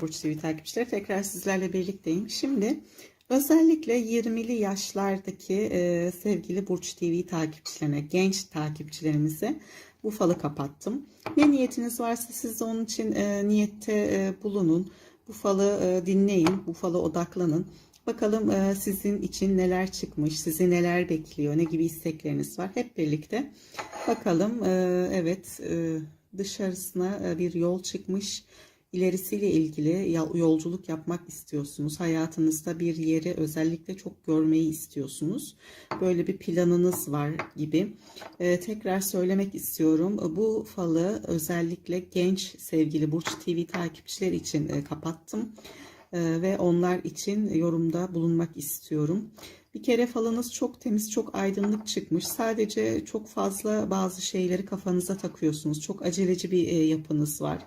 Burç TV takipçileri tekrar sizlerle birlikteyim. Şimdi özellikle 20'li yaşlardaki e, sevgili Burç TV takipçilerine, genç takipçilerimize bu falı kapattım. Ne niyetiniz varsa siz de onun için e, niyette e, bulunun. Bu falı e, dinleyin, bu falı odaklanın. Bakalım e, sizin için neler çıkmış, sizi neler bekliyor, ne gibi istekleriniz var. Hep birlikte bakalım. E, evet, e, dışarısına e, bir yol çıkmış ilerisiyle ilgili yolculuk yapmak istiyorsunuz. Hayatınızda bir yeri özellikle çok görmeyi istiyorsunuz. Böyle bir planınız var gibi. Ee, tekrar söylemek istiyorum. Bu falı özellikle genç sevgili Burç TV takipçiler için e, kapattım. E, ve onlar için yorumda bulunmak istiyorum. Bir kere falınız çok temiz, çok aydınlık çıkmış. Sadece çok fazla bazı şeyleri kafanıza takıyorsunuz. Çok aceleci bir e, yapınız var.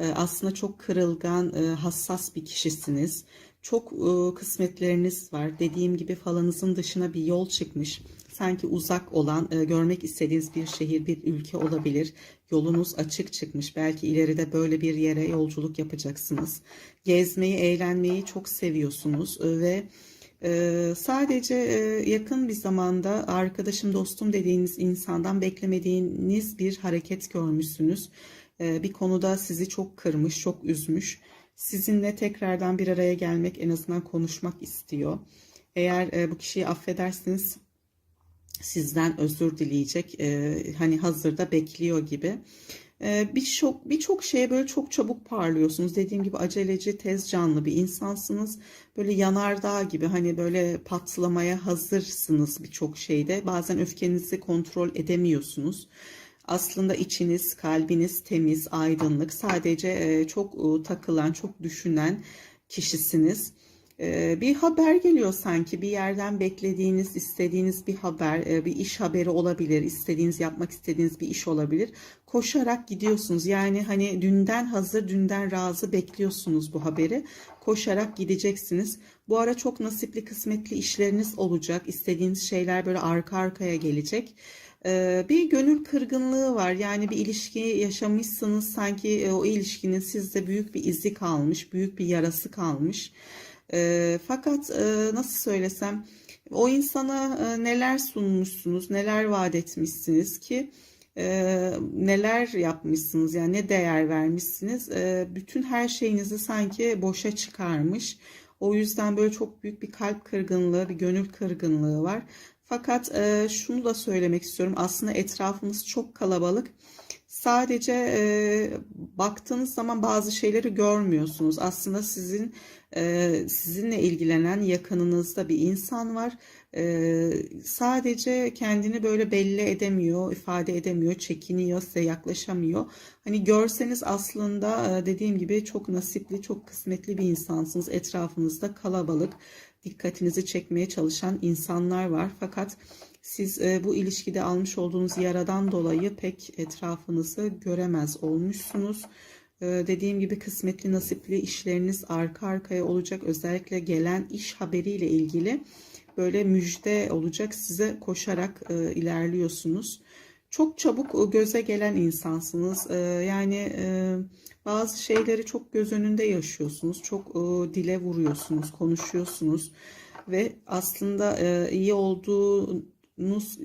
E, aslında çok kırılgan, e, hassas bir kişisiniz. Çok e, kısmetleriniz var. Dediğim gibi falanızın dışına bir yol çıkmış. Sanki uzak olan, görmek istediğiniz bir şehir, bir ülke olabilir. Yolunuz açık çıkmış. Belki ileride böyle bir yere yolculuk yapacaksınız. Gezmeyi, eğlenmeyi çok seviyorsunuz ve sadece yakın bir zamanda arkadaşım, dostum dediğiniz insandan beklemediğiniz bir hareket görmüşsünüz. Ee, bir konuda sizi çok kırmış, çok üzmüş. Sizinle tekrardan bir araya gelmek, en azından konuşmak istiyor. Eğer e, bu kişiyi affedersiniz sizden özür dileyecek. E, hani hazırda bekliyor gibi. E, birçok birçok şeye böyle çok çabuk parlıyorsunuz. Dediğim gibi aceleci, tez canlı bir insansınız. Böyle yanardağ gibi hani böyle patlamaya hazırsınız birçok şeyde. Bazen öfkenizi kontrol edemiyorsunuz. Aslında içiniz, kalbiniz temiz, aydınlık. Sadece e, çok e, takılan, çok düşünen kişisiniz. E, bir haber geliyor sanki bir yerden beklediğiniz, istediğiniz bir haber, bir iş haberi olabilir, istediğiniz, yapmak istediğiniz bir iş olabilir. Koşarak gidiyorsunuz. Yani hani dünden hazır, dünden razı bekliyorsunuz bu haberi. Koşarak gideceksiniz. Bu ara çok nasipli, kısmetli işleriniz olacak. İstediğiniz şeyler böyle arka arkaya gelecek. Ee, bir gönül kırgınlığı var. Yani bir ilişki yaşamışsınız sanki e, o ilişkinin sizde büyük bir izi kalmış, büyük bir yarası kalmış. Ee, fakat e, nasıl söylesem o insana e, neler sunmuşsunuz, neler vaat etmişsiniz ki neler yapmışsınız yani ne değer vermişsiniz. bütün her şeyinizi sanki boşa çıkarmış. O yüzden böyle çok büyük bir kalp kırgınlığı, bir gönül kırgınlığı var. Fakat e, şunu da söylemek istiyorum. Aslında etrafımız çok kalabalık. Sadece e, baktığınız zaman bazı şeyleri görmüyorsunuz. Aslında sizin e, sizinle ilgilenen yakınınızda bir insan var. E, sadece kendini böyle belli edemiyor, ifade edemiyor, çekiniyor, size yaklaşamıyor. Hani görseniz aslında e, dediğim gibi çok nasipli, çok kısmetli bir insansınız. Etrafınızda kalabalık dikkatinizi çekmeye çalışan insanlar var. Fakat siz e, bu ilişkide almış olduğunuz yaradan dolayı pek etrafınızı göremez olmuşsunuz. E, dediğim gibi kısmetli nasipli işleriniz arka arkaya olacak. Özellikle gelen iş haberiyle ilgili böyle müjde olacak. Size koşarak e, ilerliyorsunuz. Çok çabuk göze gelen insansınız. E, yani e, bazı şeyleri çok göz önünde yaşıyorsunuz. Çok e, dile vuruyorsunuz, konuşuyorsunuz ve aslında e, iyi olduğunuz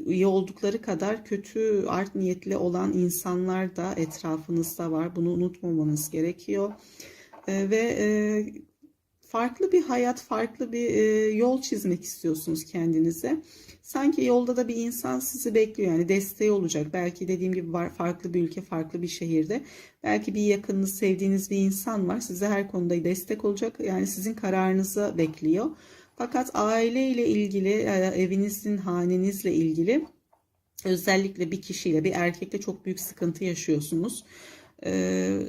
iyi oldukları kadar kötü art niyetli olan insanlar da etrafınızda var. Bunu unutmamanız gerekiyor. E, ve e, farklı bir hayat, farklı bir e, yol çizmek istiyorsunuz kendinize. Sanki yolda da bir insan sizi bekliyor. Yani desteği olacak. Belki dediğim gibi var farklı bir ülke, farklı bir şehirde. Belki bir yakınınız, sevdiğiniz bir insan var. Size her konuda destek olacak. Yani sizin kararınızı bekliyor. Fakat aile ile ilgili, evinizin, hanenizle ilgili özellikle bir kişiyle, bir erkekle çok büyük sıkıntı yaşıyorsunuz. Ee,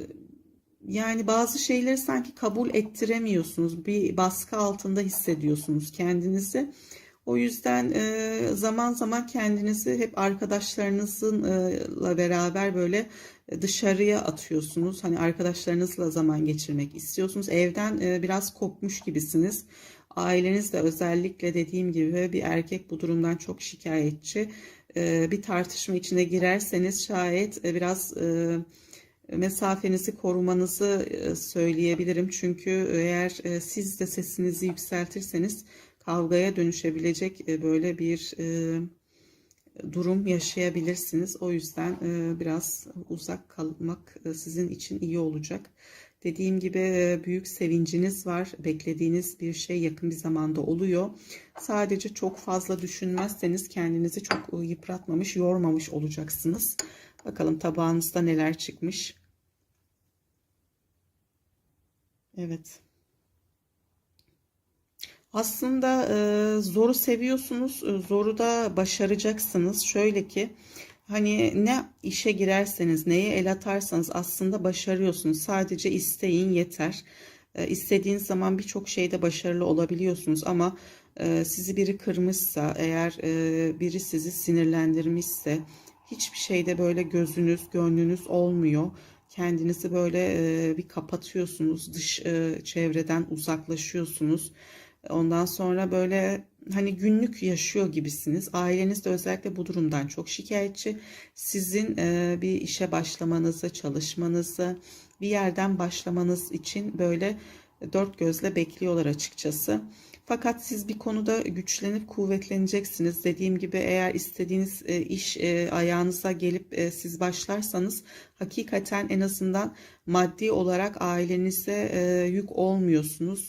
yani bazı şeyleri sanki kabul ettiremiyorsunuz. Bir baskı altında hissediyorsunuz kendinizi. O yüzden e, zaman zaman kendinizi hep arkadaşlarınızla beraber böyle dışarıya atıyorsunuz. Hani arkadaşlarınızla zaman geçirmek istiyorsunuz. Evden e, biraz kopmuş gibisiniz. Aileniz de özellikle dediğim gibi bir erkek bu durumdan çok şikayetçi. E, bir tartışma içine girerseniz şayet biraz mesafenizi korumanızı e, söyleyebilirim. Çünkü eğer e, siz de sesinizi yükseltirseniz kavgaya dönüşebilecek e, böyle bir e, durum yaşayabilirsiniz. O yüzden e, biraz uzak kalmak e, sizin için iyi olacak. Dediğim gibi büyük sevinciniz var. Beklediğiniz bir şey yakın bir zamanda oluyor. Sadece çok fazla düşünmezseniz kendinizi çok yıpratmamış, yormamış olacaksınız. Bakalım tabağınızda neler çıkmış. Evet. Aslında zoru seviyorsunuz, zoru da başaracaksınız. Şöyle ki hani ne işe girerseniz, neye el atarsanız aslında başarıyorsunuz. Sadece isteyin yeter. E, istediğiniz zaman birçok şeyde başarılı olabiliyorsunuz ama e, sizi biri kırmışsa, eğer e, biri sizi sinirlendirmişse hiçbir şeyde böyle gözünüz, gönlünüz olmuyor. Kendinizi böyle e, bir kapatıyorsunuz, dış e, çevreden uzaklaşıyorsunuz. Ondan sonra böyle hani günlük yaşıyor gibisiniz. Aileniz de özellikle bu durumdan çok şikayetçi. Sizin e, bir işe başlamanızı, çalışmanızı, bir yerden başlamanız için böyle dört gözle bekliyorlar açıkçası. Fakat siz bir konuda güçlenip kuvvetleneceksiniz. Dediğim gibi eğer istediğiniz e, iş e, ayağınıza gelip e, siz başlarsanız hakikaten en azından maddi olarak ailenize yük olmuyorsunuz.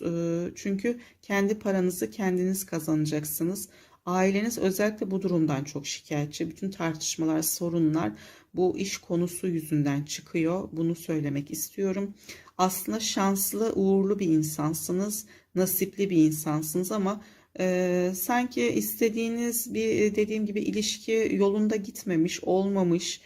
Çünkü kendi paranızı kendiniz kazanacaksınız. Aileniz özellikle bu durumdan çok şikayetçi. Bütün tartışmalar, sorunlar bu iş konusu yüzünden çıkıyor. Bunu söylemek istiyorum. Aslında şanslı, uğurlu bir insansınız nasipli bir insansınız ama e, sanki istediğiniz bir dediğim gibi ilişki yolunda gitmemiş, olmamış,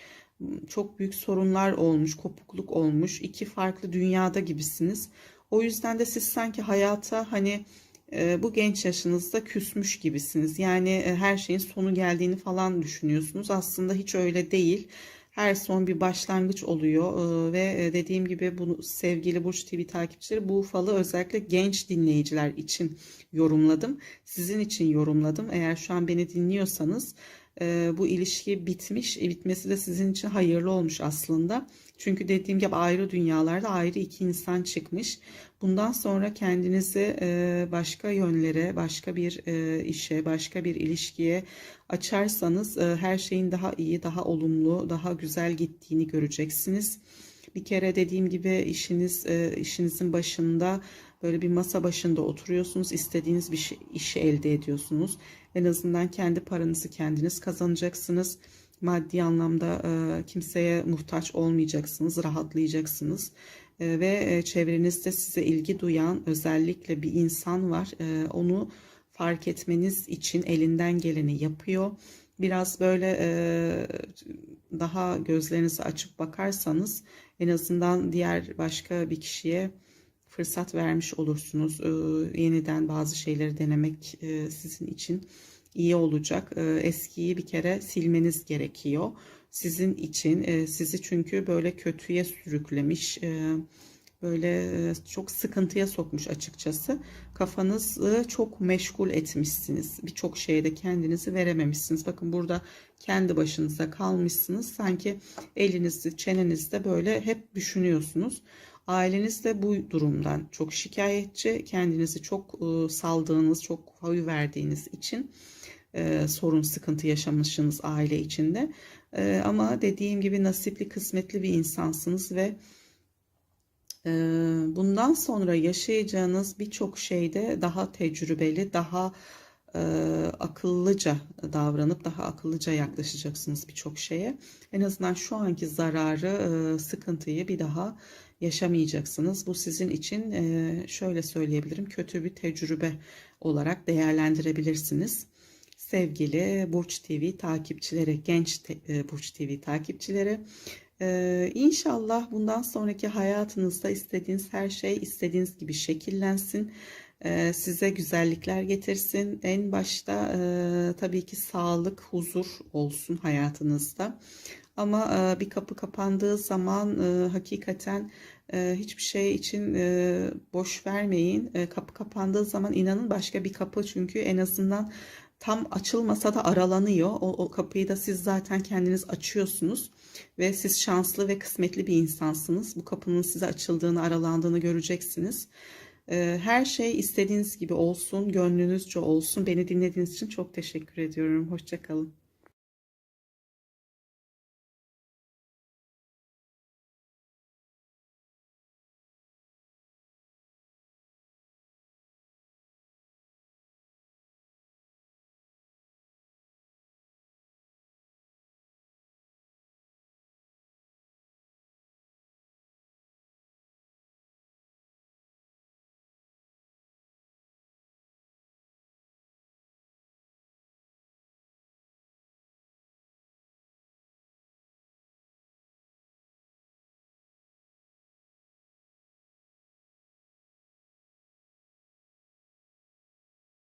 çok büyük sorunlar olmuş, kopukluk olmuş, iki farklı dünyada gibisiniz. O yüzden de siz sanki hayata hani e, bu genç yaşınızda küsmüş gibisiniz. Yani e, her şeyin sonu geldiğini falan düşünüyorsunuz. Aslında hiç öyle değil her son bir başlangıç oluyor ee, ve e, dediğim gibi bu sevgili Burç TV takipçileri bu falı özellikle genç dinleyiciler için yorumladım. Sizin için yorumladım. Eğer şu an beni dinliyorsanız e, bu ilişki bitmiş. E, bitmesi de sizin için hayırlı olmuş aslında. Çünkü dediğim gibi ayrı dünyalarda ayrı iki insan çıkmış. Bundan sonra kendinizi e, başka yönlere, başka bir e, işe, başka bir ilişkiye açarsanız her şeyin daha iyi, daha olumlu, daha güzel gittiğini göreceksiniz. Bir kere dediğim gibi işiniz işinizin başında böyle bir masa başında oturuyorsunuz, istediğiniz bir şey, işi elde ediyorsunuz. En azından kendi paranızı kendiniz kazanacaksınız maddi anlamda e, kimseye muhtaç olmayacaksınız, rahatlayacaksınız. E, ve e, çevrenizde size ilgi duyan özellikle bir insan var. E, onu fark etmeniz için elinden geleni yapıyor. Biraz böyle e, daha gözlerinizi açıp bakarsanız en azından diğer başka bir kişiye fırsat vermiş olursunuz. E, yeniden bazı şeyleri denemek e, sizin için iyi olacak. Ee, eskiyi bir kere silmeniz gerekiyor. Sizin için e, sizi çünkü böyle kötüye sürüklemiş, e, böyle e, çok sıkıntıya sokmuş açıkçası. Kafanızı çok meşgul etmişsiniz. Birçok şeyde kendinizi verememişsiniz. Bakın burada kendi başınıza kalmışsınız. Sanki elinizde, çenenizde böyle hep düşünüyorsunuz. Aileniz de bu durumdan çok şikayetçi. Kendinizi çok saldığınız, çok havi verdiğiniz için e, sorun, sıkıntı yaşamışsınız aile içinde. E, ama dediğim gibi nasipli, kısmetli bir insansınız ve e, bundan sonra yaşayacağınız birçok şeyde daha tecrübeli, daha e, akıllıca davranıp daha akıllıca yaklaşacaksınız birçok şeye. En azından şu anki zararı, e, sıkıntıyı bir daha yaşamayacaksınız. Bu sizin için e, şöyle söyleyebilirim kötü bir tecrübe olarak değerlendirebilirsiniz sevgili Burç TV takipçileri, genç e, Burç TV takipçileri. Ee, inşallah bundan sonraki hayatınızda istediğiniz her şey istediğiniz gibi şekillensin. Ee, size güzellikler getirsin. En başta e, tabii ki sağlık, huzur olsun hayatınızda. Ama e, bir kapı kapandığı zaman e, hakikaten e, hiçbir şey için boş vermeyin. Kapı kapandığı zaman inanın başka bir kapı çünkü en azından tam açılmasa da aralanıyor. O, o kapıyı da siz zaten kendiniz açıyorsunuz ve siz şanslı ve kısmetli bir insansınız. Bu kapının size açıldığını, aralandığını göreceksiniz. Her şey istediğiniz gibi olsun, gönlünüzce olsun. Beni dinlediğiniz için çok teşekkür ediyorum. Hoşça kalın.